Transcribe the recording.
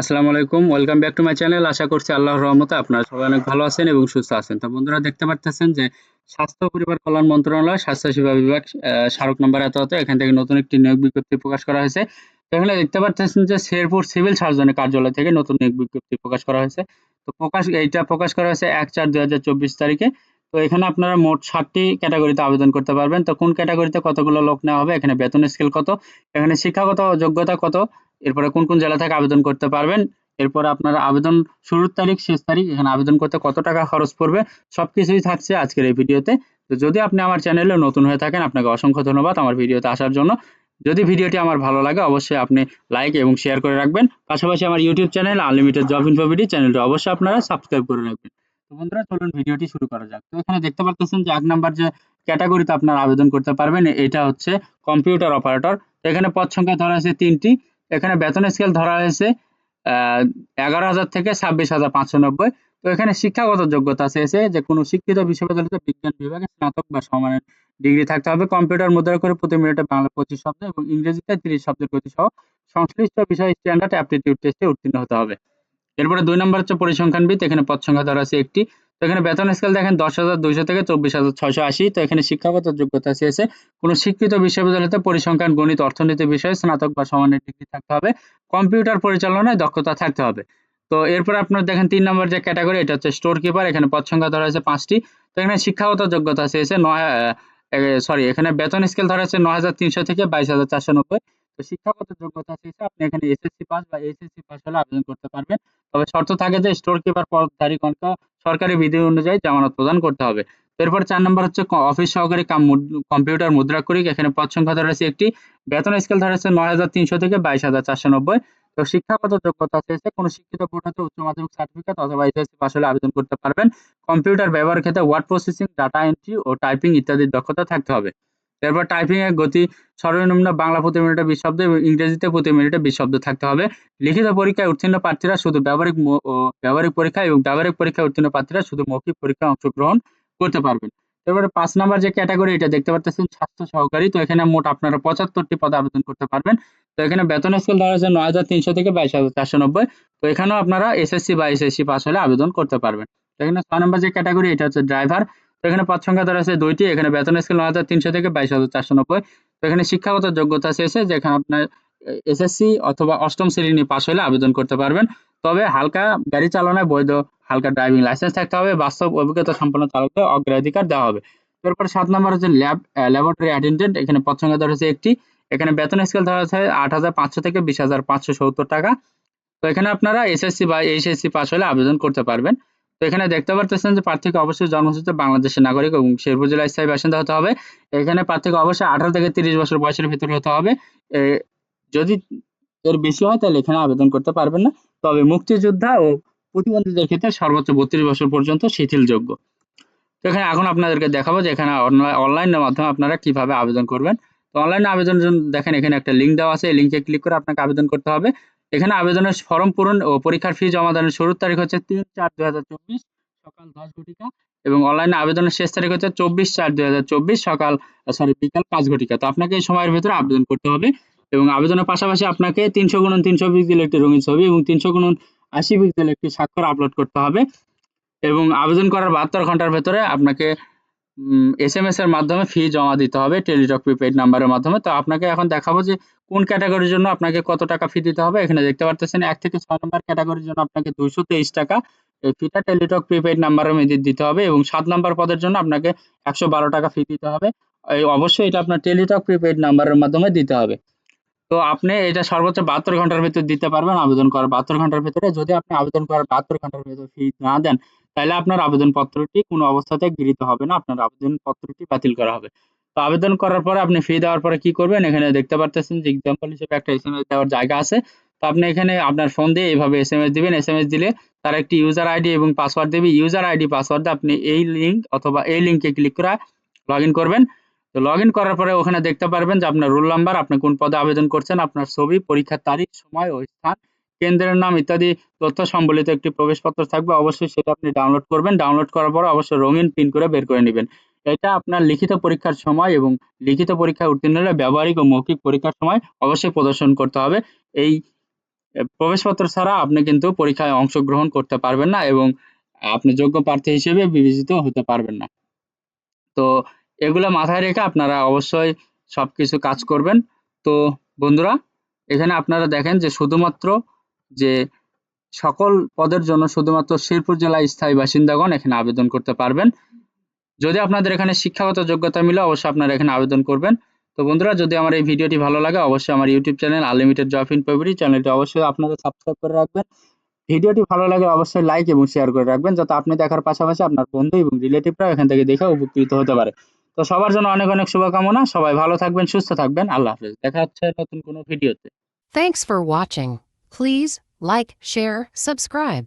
আসসালামু আলাইকুম, welcome back to my channel. আশা করছি আল্লাহর রহমতে আপনারা সবাই অনেক ভালো আছেন এবং সুস্থ আছেন। তো বন্ধুরা, দেখতে পাচ্ছেন যে স্বাস্থ্য পরিবার কল্যাণ মন্ত্রণালয় স্বাস্থ্য সেবা বিভাগ স্মারক নম্বর এত এখান থেকে নতুন একটি নিয়োগ বিজ্ঞপ্তি প্রকাশ করা হয়েছে। এখানে দেখতে পাচ্ছেন যে শেরপুর সিভিল সার্জনের কার্যালয় থেকে নতুন নিয়োগ বিজ্ঞপ্তি প্রকাশ করা হয়েছে। তো প্রকাশ, এইটা প্রকাশ করা হয়েছে এক চার চব্বিশ তারিখে। তো এখানে আপনারা মোট ষাটটি ক্যাটাগরিতে আবেদন করতে পারবেন। তো কোন ক্যাটাগরিতে কতগুলো লোক নেওয়া হবে, এখানে বেতন স্কেল কত, এখানে শিক্ষাগত যোগ্যতা কত এরপরে কোন কোন জেলা থেকে আবেদন করতে পারবেন, এরপরে আপনার আবেদন শুরুর তারিখ, শেষ তারিখ, এখানে আবেদন করতে কত টাকা খরচ পড়বে, সবকিছুই থাকছে আজকের এই ভিডিওতে। তো যদি আপনি আমার চ্যানেলে নতুন হয়ে থাকেন, আপনাকে অসংখ্য ধন্যবাদ আমার ভিডিওতে আসার জন্য। যদি ভিডিওটি আমার ভালো লাগে, অবশ্যই আপনি লাইক এবং শেয়ার করে রাখবেন। পাশাপাশি আমার YouTube channel unlimited job info BD চ্যানেলটি অবশ্যই আপনারা সাবস্ক্রাইব করে রাখবেন। তো বন্ধুরা, চলুন ভিডিওটি শুরু করা যাক। তো এখানে দেখতে পাচ্ছেন যে এক নাম্বার যে ক্যাটাগরিতে আপনারা আবেদন করতে পারবেন, এটা হচ্ছে কম্পিউটার অপারেটর। এখানে পদ সংখ্যা ধরা হয়েছে তিনটি। এখানে বেতন স্কেল ধরা হয়েছে এগারো হাজার থেকে ছাব্বিশ হাজার পাঁচশো নব্বই। তো এখানে শিক্ষাগত যোগ্যতা চেয়েছে যে কোনো শিক্ষিত বিশ্ববিদ্যালয়তে বিজ্ঞান বিভাগে স্নাতক বা সমানের ডিগ্রি থাকতে হবে। কম্পিউটার মুদ্রা করে প্রতি মিনিটে বাংলা পঁচিশ শব্দ এবং ইংরেজিতে তিরিশ শব্দের গতি সহ সংশ্লিষ্ট বিষয় স্ট্যান্ডার্ড অ্যাপটিটিউড টেস্টে উত্তীর্ণ হতে হবে। এরপরে দুই নম্বর হচ্ছে পরিসংখ্যানবিদ, এখানে পদ সংখ্যা ধরা আছে একটি। তো এখানে বেতন স্কেল দেখেন দশ হাজার দুইশো থেকে চব্বিশ হাজার ছয়শো আশি। তো এখানে শিক্ষাগত যোগ্যতা চেয়েছে কোনো শিক্ষিত বিশ্ববিদ্যালয়তে পরিসংখ্যান, গণিত, অর্থনীতি বিষয়ে স্নাতক বা সমানের ডিগ্রি থাকতে হবে। কম্পিউটার পরিচালনায় দক্ষতা থাকতে হবে। তো এরপর আপনার দেখেন তিন নম্বর যে ক্যাটাগরি এটা হচ্ছে স্টোর কিপার এখানে পদ সংখ্যা ধরা হয়েছে পাঁচটি। তো এখানে শিক্ষাগত যোগ্যতা চেয়েছে নয় সরি এখানে বেতন স্কেল ধরা হয়েছে নয় হাজার তিনশো থেকে বাইশ হাজার চারশো নব্বই। তো শিক্ষাগত যোগ্যতা চেয়েছে আপনি এখানে এসএসসি পাস বা এইচএসসি পাস হলে আবেদন করতে পারবেন। তবে শর্ত থাকে যে স্টোর কিপার পদধারীগণকে সরকারি বিধি অনুযায়ী জামানত প্রদান করতে হবে। এরপর চার নম্বর হচ্ছে অফিস সহকারী কাম কম্পিউটার মুদ্রাক্ষরিক। এখানে পদ সংখ্যা ধরা একটি। বেতন স্কেল ধরা হয়েছে নয় হাজার তিনশো থেকে বাইশ হাজার চারশো নব্বই। তো শিক্ষাগত যোগ্যতা শেষে কোনো শিক্ষিত বোর্ড উচ্চ মাধ্যমিক সার্টিফিকেট অথবা এইচএসসি পাস হলে আবেদন করতে পারবেন। কম্পিউটার ব্যবহার ক্ষেত্রে ওয়ার্ড প্রসেসিং ডাটা এন্ট্রি ও টাইপিং ইত্যাদির দক্ষতা থাকতে হবে। এরপর টাইপিং এর গতি সর্বনিম্ন বাংলা প্রতি মিনিটে বিশ শব্দ এবং ইংরেজিতে প্রতি মিনিটে বিশ শব্দ থাকতে হবে। লিখিত পরীক্ষায় উত্তীর্ণ প্রার্থীরা শুধু ব্যবহারিক ব্যবহারিক পরীক্ষা এবং ব্যবহারিক পরীক্ষায় উত্তীর্ণ প্রার্থীরা শুধু মৌখিক পরীক্ষায় অংশগ্রহণ করতে পারবেন। এবারে পাঁচ নাম্বার যে ক্যাটাগরি এটা দেখতে পাচ্ছেন স্বাস্থ্য সহকারী। তো এখানে মোট আপনারা পঁচাত্তরটি পদে আবেদন করতে পারবেন। তো এখানে বেতন স্কেল ধরা হচ্ছে নয় হাজার তিনশো থেকে বাইশ হাজার চারশো নব্বই। তো এখানেও আপনারা এসএসসি বা এসএসসি পাস হলে আবেদন করতে পারবেন। তো এখানে ছয় নম্বর যে ক্যাটাগরি এটা হচ্ছে ড্রাইভার এখানে পদ সংখ্যা ধরা আছে দুইটি, এখানে বেতন স্কেল নয় হাজার তিনশো থেকে বাইশ হাজার চারশো নব্বই। তো এখানে শিক্ষাগত যোগ্যতা চেয়েছে যেখানে আপনার এসএসসি অথবা অষ্টম শ্রেণি পাস হলে আবেদন করতে পারবেন। তবে হালকা গাড়ি চালনায় বৈধ, হালকা ড্রাইভিং লাইসেন্স থাকতে হবে, বাস্তব অভিজ্ঞতা সম্পন্ন চালকদের অগ্রাধিকার দেওয়া হবে। তারপর সাত নম্বর হচ্ছে ল্যাব ল্যাবরেটরি অ্যাটেন্ডেন্ট এখানে পদ সংখ্যা ধরা হচ্ছে একটি। এখানে বেতন স্কেল ধরা আছে আট হাজার পাঁচশো থেকে বিশ হাজার পাঁচশো সত্তর টাকা। তো এখানে আপনারা এসএসসি বা এইচএসসি পাস হলে আবেদন করতে পারবেন। তো এখানে দেখতে পারতেছেন যে প্রার্থীকে অবশ্যই জন্মসূত্রে বাংলাদেশের নাগরিক এবং শেরপুর জেলার স্থায়ী বাসিন্দা হতে হবে। এখানে প্রার্থীকে অবশ্যই আঠারো থেকে তিরিশ বছর বয়সের ভিতরে হতে হবে। যদি এর বেশি হয় তাহলে এখানে আবেদন করতে পারবেন না। তবে মুক্তিযোদ্ধা ও প্রতিবন্ধীদের ক্ষেত্রে সর্বোচ্চ বত্রিশ বছর পর্যন্ত শিথিলযোগ্য। তো এখানে এখন আপনাদেরকে দেখাবো যে এখানে অনলাইনের মাধ্যমে আপনারা কীভাবে আবেদন করবেন। তো অনলাইনে আবেদনের জন্য দেখেন এখানে একটা লিঙ্ক দেওয়া আছে। এই লিঙ্কে ক্লিক করে আপনাকে আবেদন করতে হবে। এখানে আবেদনের ফর্ম পূরণ ও পরীক্ষার ফি জমা দানের শুরুর তারিখ হচ্ছে তিন চার দুই হাজার চব্বিশ, সকাল দশ ঘটিকা, এবং অনলাইনে আবেদনের শেষ তারিখ হচ্ছে চব্বিশ চার দুই হাজার চব্বিশ, সকাল সরি বিকাল পাঁচ ঘটিকা। তো আপনাকে এই সময়ের ভেতরে আবেদন করতে হবে, এবং আবেদনের পাশাপাশি আপনাকে তিনশো গুণন তিনশো পিক্সেল একটি রঙিন ছবি এবং তিনশো গুণন আশি পিক্সেল একটি স্বাক্ষর আপলোড করতে হবে, এবং আবেদন করার বাহাত্তর ঘণ্টার ভেতরে আপনাকে এস এম এস এর মাধ্যমে ফি জমা দিতে হবে টেলিটক প্রিপেইড নাম্বারের মাধ্যমে। তো আপনাকে এখন দেখাবো যে কোন ক্যাটাগরির জন্য আপনাকে কত টাকা ফি দিতে হবে। এখানে দেখতে পারতেছেন, এক থেকে ছয় নম্বর ক্যাটাগরির জন্য আপনাকে দুইশো তেইশ টাকা এই ফিটা টেলিটক প্রিপেইড নাম্বারের মধ্যে দিতে হবে এবং সাত নম্বর পদের জন্য আপনাকে একশো বারো টাকা ফি দিতে হবে। অবশ্যই এটা আপনার টেলিটক প্রিপেইড নাম্বারের মাধ্যমে দিতে হবে। তো আপনি এটা সর্বোচ্চ বাহাত্তর ঘণ্টার ভিতর দিতে পারবেন আবেদন করার। বাহাত্তর ঘণ্টার ভিতরে যদি আপনি আবেদন করার বাহাত্তর ঘণ্টার ভিতরে ফি না দেন, তাহলে আপনার আবেদনপত্রটি কোনো অবস্থাতে গৃহীত হবে না, আপনার আবেদন পত্রটি বাতিল করা হবে। তো আবেদন করার পরে আপনি ফি দেওয়ার পরে কি করবেন? এখানে দেখতে পারতেছেন যে এক্সাম্পল হিসেবে একটা এসএমএস দেওয়ার জায়গা আছে। তো আপনি এখানে আপনার ফোন দিয়ে এইভাবে এস এম এস দিবেন। এসএমএস দিলে তার একটি ইউজার আইডি এবং পাসওয়ার্ড দেবে। ইউজার আইডি পাসওয়ার্ড আপনি এই লিঙ্ক অথবা এই লিঙ্কে ক্লিক করে লগ ইন করবেন। তো লগ ইন করার পরে ওখানে দেখতে পারবেন যে আপনার রোল নাম্বার আপনি কোন পদে আবেদন করছেন, আপনার ছবি, পরীক্ষার তারিখ, সময় ও স্থান, কেন্দ্রের নাম ইত্যাদি তথ্য সম্বলিত একটি প্রবেশপত্র থাকবে। অবশ্যই সেটা আপনি ডাউনলোড করবেন। ডাউনলোড করার পর অবশ্যই রঙিন প্রিন্ট করে বের করে নেবেন। এটা আপনার লিখিত পরীক্ষার সময় এবং লিখিত পরীক্ষায় উত্তীর্ণ হলে ব্যবহারিক ও মৌখিক পরীক্ষার সময় অবশ্যই প্রদর্শন করতে হবে। এই প্রবেশপত্র ছাড়া আপনি কিন্তু পরীক্ষায় অংশগ্রহণ করতে পারবেন না এবং আপনি যোগ্য প্রার্থী হিসেবে বিবেচিত হতে পারবেন না। তো এগুলো মাথায় রেখে আপনারা অবশ্যই সবকিছু কাজ করবেন। তো বন্ধুরা, এখানে আপনারা দেখেন যে শুধুমাত্র যে সকল পদের জন্য শুধুমাত্র শেরপুর জেলার স্থায়ী বাসিন্দাগণ এখানে আবেদন করতে পারবেন। যদি আপনাদের এখানে শিক্ষাগত যোগ্যতা মিলে অবশ্যই আপনারা এখানে আবেদন করবেন। তো বন্ধুরা, যদি আমার এই ভিডিওটি ভালো লাগে, অবশ্যই আমার YouTube channel unlimited job in February চ্যানেলটি অবশ্যই আপনারা সাবস্ক্রাইব করে রাখবেন। ভিডিওটি ভালো লাগে অবশ্যই লাইক এবং শেয়ার করে রাখবেন, যাতে আপনি দেখার পাশাপাশি আপনার বন্ধু এবং রিলেটিভরাও এখান থেকে দেখে উপকৃত হতে পারে। তো সবার জন্য অনেক অনেক শুভকামনা সবাই ভালো থাকবেন সুস্থ থাকবেন আল্লাহ হাফেজ দেখা হচ্ছে নতুন কোনো ভিডিওতে Thanks for watching. Please like, share, subscribe.